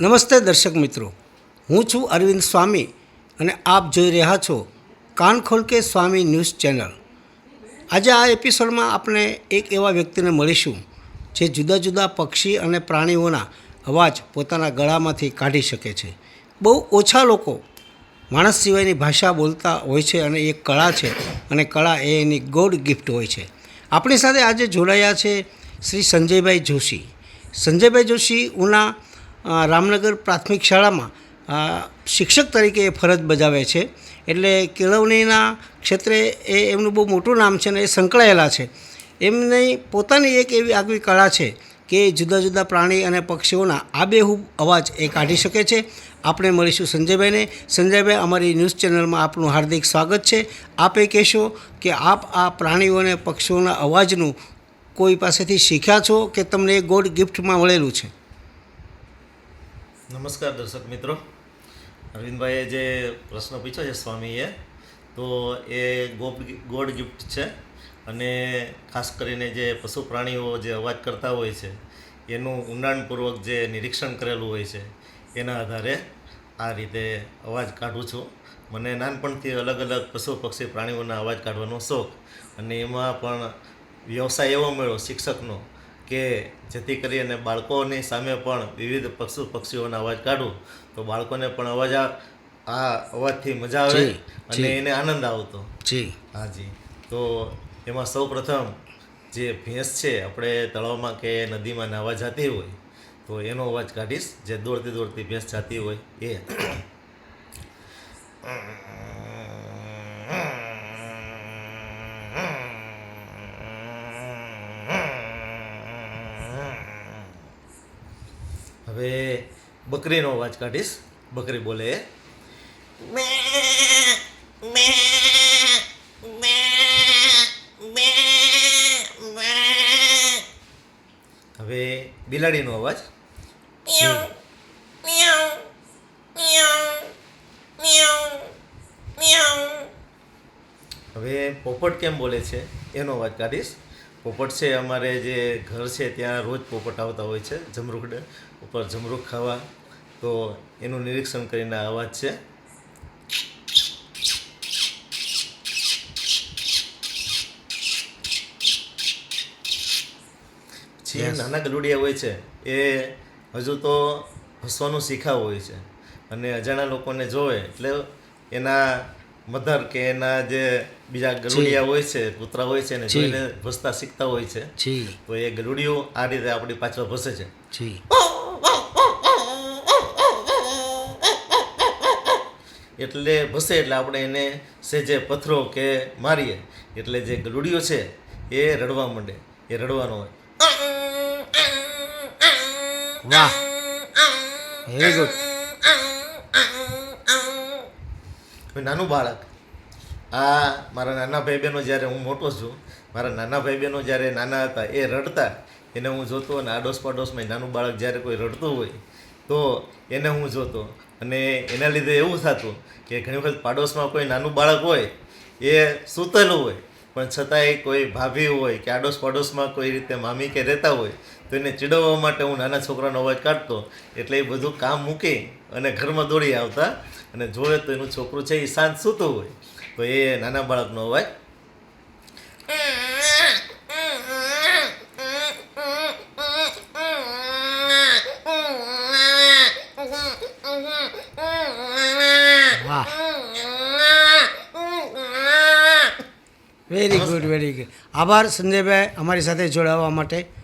નમસ્તે દર્શક મિત્રો. હું છું અરવિંદ સ્વામી અને આપ જોઈ રહ્યા છો કાન ખોલકે સ્વામી ન્યૂઝ ચેનલ. આજે આ એપિસોડમાં આપણે એક એવા વ્યક્તિને મળીશું જે જુદા જુદા પક્ષી અને પ્રાણીઓના અવાજ પોતાના ગળામાંથી કાઢી શકે છે. બહુ ઓછા લોકો માણસ સિવાયની ભાષા બોલતા હોય છે અને એ કળા છે અને કળા એ એની ગોડ ગિફ્ટ હોય છે. આપણી સાથે આજે જોડાયા છે શ્રી સંજયભાઈ જોશી. સંજયભાઈ જોશી, ઉના રામનગર પ્રાથમિક શાળામાં શિક્ષક તરીકે એ ફરજ બજાવે છે. એટલે કેળવણીના ક્ષેત્રે એ એમનું બહુ મોટું નામ છે અને એ સંકળાયેલા છે. એમની પોતાની એક એવી આગવી કળા છે કે જુદા જુદા પ્રાણી અને પક્ષીઓના આબેહૂબ અવાજ એ કાઢી શકે છે. આપણે મળીશું સંજયભાઈને. સંજયભાઈ, અમારી ન્યૂઝ ચેનલમાં આપનું હાર્દિક સ્વાગત છે. આપે કહેશો કે આપ આ પ્રાણીઓ અને પક્ષીઓના અવાજનું કોઈ પાસેથી શીખ્યા છો કે તમને એ ગોડ ગિફ્ટમાં મળેલું છે? નમસ્કાર દર્શક મિત્રો. અરવિંદભાઈએ જે પ્રશ્ન પૂછ્યો છે સ્વામીએ, તો એ ગોપ ગોડ ગિફ્ટ છે અને ખાસ કરીને જે પશુ પ્રાણીઓ જે અવાજ કરતા હોય છે, એનું ઊંડાણપૂર્વક જે નિરીક્ષણ કરેલું હોય છે, એના આધારે આ રીતે અવાજ કાઢું છું. મને નાનપણથી અલગ અલગ પશુ પક્ષી પ્રાણીઓના અવાજ કાઢવાનો શોખ અને એમાં પણ વ્યવસાય એવો મળ્યો, શિક્ષકનો કે જેથી કરી અને બાળકોની સામે પણ વિવિધ પશુ પક્ષીઓના અવાજ કાઢું તો બાળકોને પણ અવાજ આ આ અવાજથી મજા આવે અને એને આનંદ આવતો. જી. હાજી તો એમાં સૌ પ્રથમ જે ભેંસ છે આપણે તળાવમાં કે નદીમાં નાહવા જતી હોય તો એનો અવાજ કાઢીશ જે દોડતી દોડતી ભેંસ જતી હોય એ. હવે બકરીનો અવાજ કાઢીશ. બકરી બોલે. હવે બિલાડીનો અવાજ હવે પોપટ કેમ બોલે છે? એનો અવાજ કાઢીશ. પોપટ છે અમારે જે ઘર છે ત્યાં રોજ પોપટ આવતા હોય છે જમરૂખ ઉપર જમરૂખ ખાવા. તો એનું નિરીક્ષણ કરીને અવાજ છે. જે નાના ગલુડિયા હોય છે એ હજુ તો હસવાનું શીખાવ હોય છે. અને અજાણા લોકોને જોવે એટલે એના મધર કે એના જે બીજા ગલુડિયા હોય છે કૂતરા હોય છે ને જી. જોઈને ભસતા શીખતા હોય છે. તો એ ગરુડિયો આ રીતે આપણી પાછળ ભસે છે. એટલે ભસે એટલે આપણે એને સેજે પથરો કે મારીએ એટલે જે ગલુડિયો છે એ રડવા માંડે એ રડવાનો હોય. વાહ. વેરી ગુડ હવે નાનું બાળક. આ મારા નાના ભાઈ બહેનો જ્યારે હું મોટો છું, મારા નાના ભાઈ બહેનો જ્યારે નાના હતા, એ રડતા, એને હું જોતો અને આડોશ પાડોશમાં નાનું બાળક જ્યારે કોઈ રડતું હોય, તો એને હું જોતો. અને એના લીધે એવું થતું કે ઘણી વખત પાડોશમાં કોઈ નાનું બાળક હોય, એ સૂતેલું હોય. પણ છતાંય કોઈ ભાભી હોય કે આડોશ પાડોશમાં કોઈ રીતે મામી કે રહેતા હોય, તો એને ચીડવવા માટે હું નાના છોકરાનો અવાજ કાઢતો. એટલે એ બધું કામ મૂકી અને ઘરમાં દોડી આવતા અને જોવે તો એનું છોકરું છે એ શાંત સૂતું હોય. તો એ નાના બાળકનો અવાજ વાહ. વેરી ગુડ વેરી ગુડ આભાર સંજયભાઈ અમારી સાથે જોડાવા માટે.